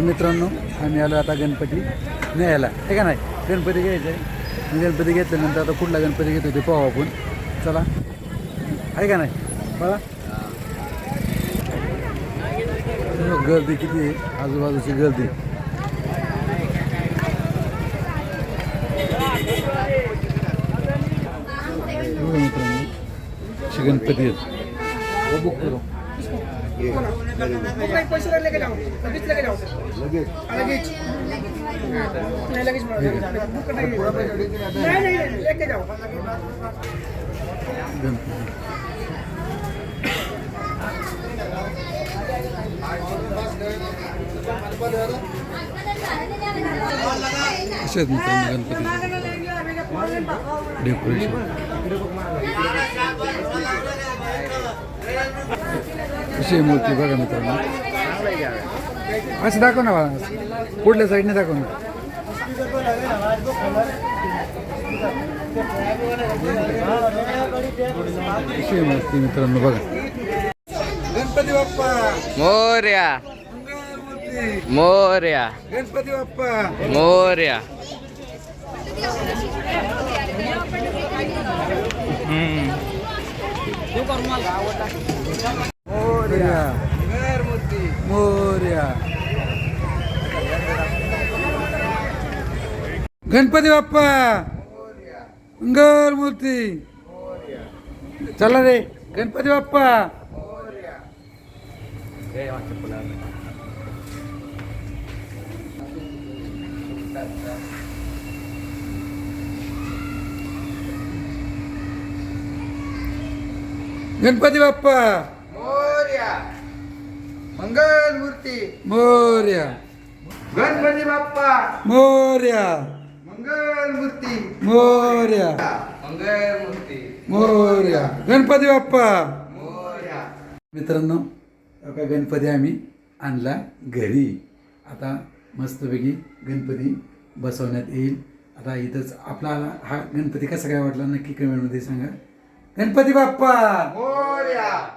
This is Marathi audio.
तर मित्रांनो आम्ही आलो आता गणपती न्यायला. आहे का नाही? गणपती घ्यायचा आहे मी गणपती घेतल्यानंतर आता कुठला गणपती घेतो ते पाहू आपण. चला. आहे का नाही? बघा गर्दी किती आहे? आजूबाजूची गर्दी. मित्रांनो गणपती आहेत हो, बुक करू. पैसे लेके जाओ लगेच लेके जाओ लगेच नहीं लगेच नहीं नहीं लेके जाओ गणपती असे आहेत मित्रांनो गणपती डेकोरेशन कशी आहे मूर्ती बघा मित्रांनो. असं दाखव ना मला पुढल्या साईडने दाखव ना. कशी आहे मूर्ती मित्रांनो बघा. गणपती बाप्पा. मोर्या. मोर्या. गणपती बाप्पा. मोर्या. मोर्या मोर्या गणपती बाप्पा मंगल मूर्ती चला रे गणपती बाप्पा गणपती बाप्पा मोर्या मंगल मूर्ती. मोर्या. गणपती बाप्पा. मोर्या. मंगल मूर्ती. मोर्या. मंगल मूर्ती. मोर्या. गणपती बाप्पा. मोर्या. मित्रांनो का गणपती आम्ही आणला घरी. आता मस्तपैकी गणपती बसवण्यात येईल. आता इथंच आपल्याला हा गणपती कसा काय वाटला नक्की कमेंटमध्ये सांगा. गणपती बाप्पा. मोर्या.